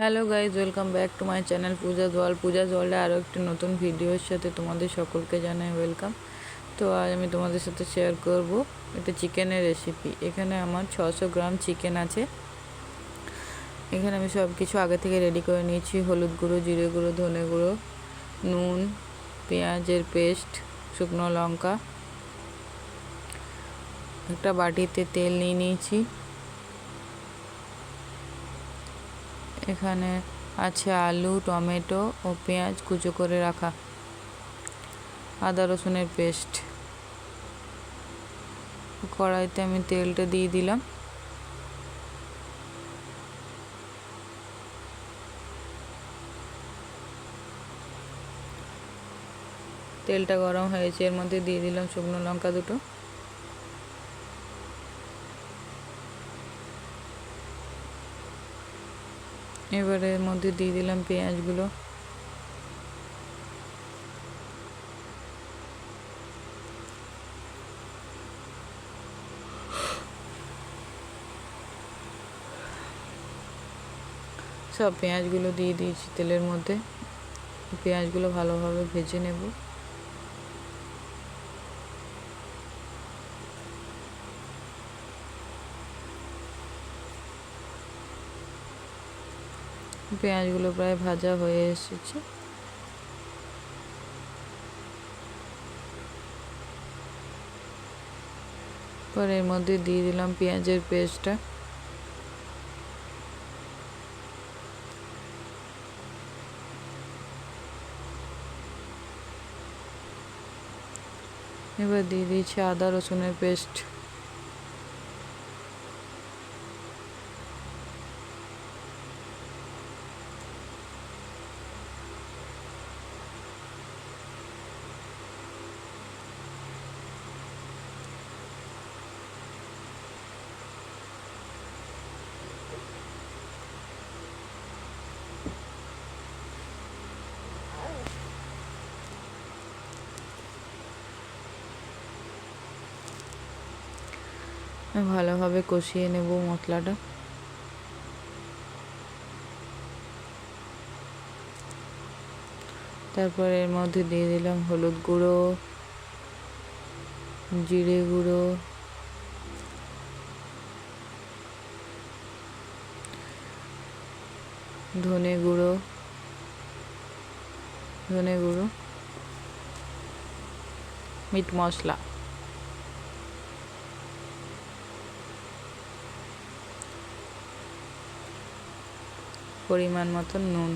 Hello guys, welcome back to my channel Puja জল পূজা জলে আরও একটি নতুন ভিডিওর সাথে তোমাদের সকলকে জানাই ওয়েলকাম। তো আজ আমি তোমাদের সাথে শেয়ার করব একটা চিকেনের রেসিপি এখানে আমার ছশো গ্রাম চিকেন আছে। এখানে আমি সব কিছু আগে থেকে রেডি করে নিয়েছি। হলুদ গুঁড়ো, জিরে গুঁড়ো, ধনে গুঁড়ো, নুন, পেঁয়াজের পেস্ট শুকনো লঙ্কা। একটা বাটিতে তেল নিয়ে নিয়েছি। এখানে আছে আলু, টমেটো ও পেঁয়াজ কুচো করে রাখা। আদা রসুনের পেস্ট। কড়াইতে আমি তেলটা দিয়ে দিলাম। তেলটা গরম হয়েছে, এর মধ্যে দিয়ে দিলাম শুকনো লঙ্কা দুটো। এবারে মধ্যে দিয়ে দিলাম পেঁয়াজগুলো। সব পেঁয়াজগুলো দিয়ে দিয়েছি তেলের মধ্যে। পেঁয়াজগুলো ভালোভাবে ভেজে নেব। পেঁয়াজগুলো প্রায় ভাজা হয়ে এসেছে। পর এর মধ্যে দিয়ে দিলাম পেঁয়াজের পেস্টটা। এবার দিয়ে দিয়েছি আদা রসুনের পেস্ট। ভালোভাবে কষিয়ে নেব মশলাটা। তারপর এর মধ্যে দিয়ে দিলাম হলুদ গুঁড়ো, জিরে গুঁড়ো। ধনে গুঁড়ো ধনে গুঁড়ো। মিট মশলা। পরিমাণ মতো নুন।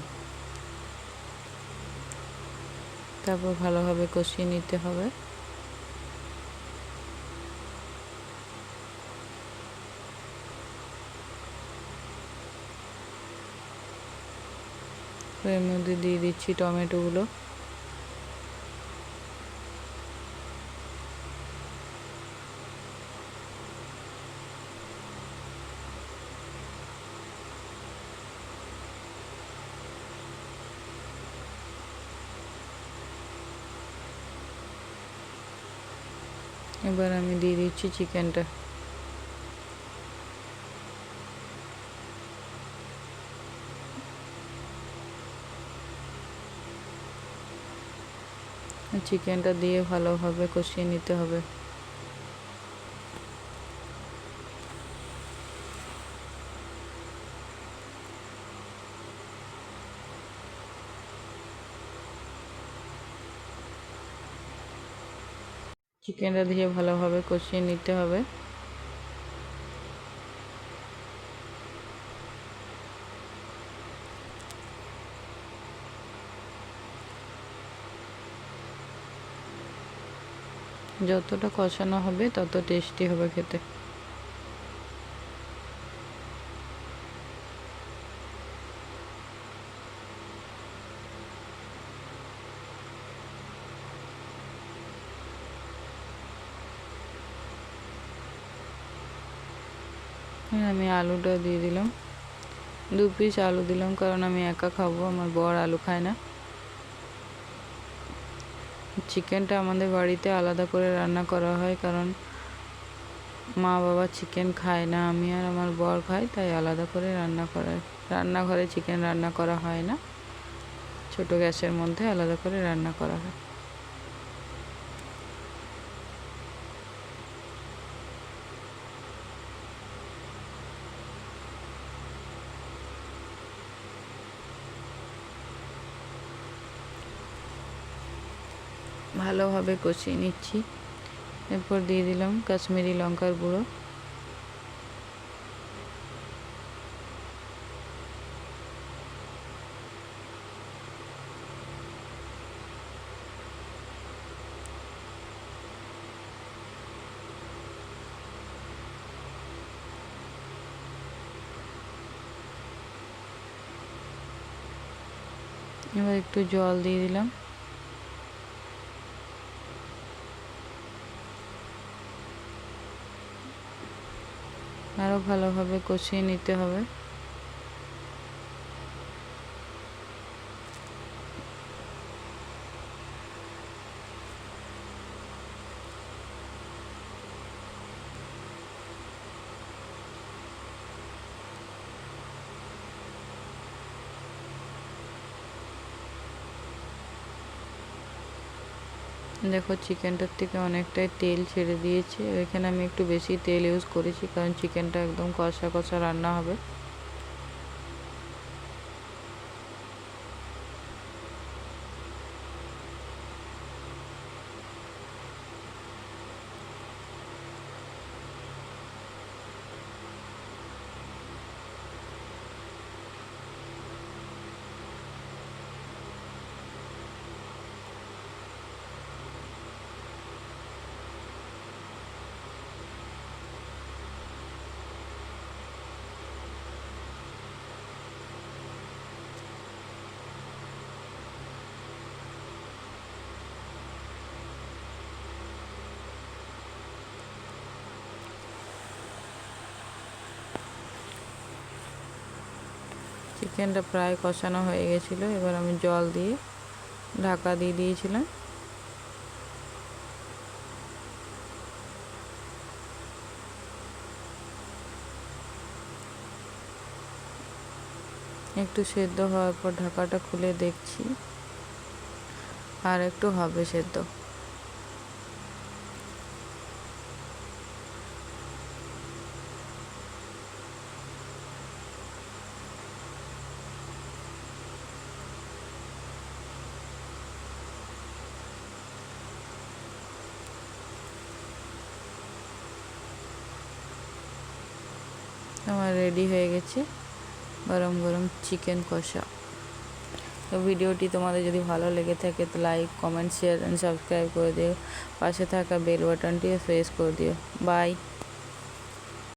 তারপর ভালোভাবে কষিয়ে নিতে হবে। এর মধ্যে দিয়ে দিচ্ছি টমেটোগুলো। এবার আমি দিয়ে দিচ্ছি চিকেনটা। চিকেনটা দিয়ে ভালোভাবে কষিয়ে নিতে হবে। চিকেনটা দিয়ে ভালোভাবে কষিয়ে নিতে হবে। যতটা কষানো হবে তত টেস্টি হবে খেতে। হ্যাঁ আমি আলুটা দিয়ে দিলাম। দু পিস আলু দিলাম, কারণ আমি একা খাব, আমার বর আলু খায় না। চিকেনটা আমাদের বাড়িতে আলাদা করে রান্না করা হয়, কারণ মা বাবা চিকেন খায় না, আমি আর আমার বর খাই, তাই আলাদা করে রান্না করা, রান্নাঘরে চিকেন রান্না করা হয় না। ছোট গ্যাসের মধ্যে আলাদা করে রান্না করা হয়। ভালোভাবে কষিয়ে নিচ্ছি। এরপর দিয়ে দিলাম কাশ্মীরি লঙ্কার গুঁড়ো। এবার একটু জল দিয়ে দিলাম। আরও ভালোভাবে কষিয়ে নিতে হবে। দেখো চিকেনটার থেকে অনেকটাই তেল ছেড়ে দিয়েছে। এখানে আমি একটু বেশি তেল ইউজ করেছি, কারণ চিকেনটা একদম কষা কষা রান্না হবে। চিকেনটা প্রায় কষানো হয়ে গেছিল। এবার আমি জল দিয়ে ঢাকা দিয়ে দিয়েছিলাম। একটু সেদ্ধ হওয়ার পর ঢাকাটা খুলে দেখছি। আর একটু হবে সেদ্ধ। আমার রেডি হয়ে গেছে। গরম গরম চিকেন কষা। তো ভিডিওটি তোমাদের যদি ভালো লেগে থাকে তো like comment share and subscribe করে দিও। পাশে থাকা বেল বাটনটিও প্রেস করে দিও। বাই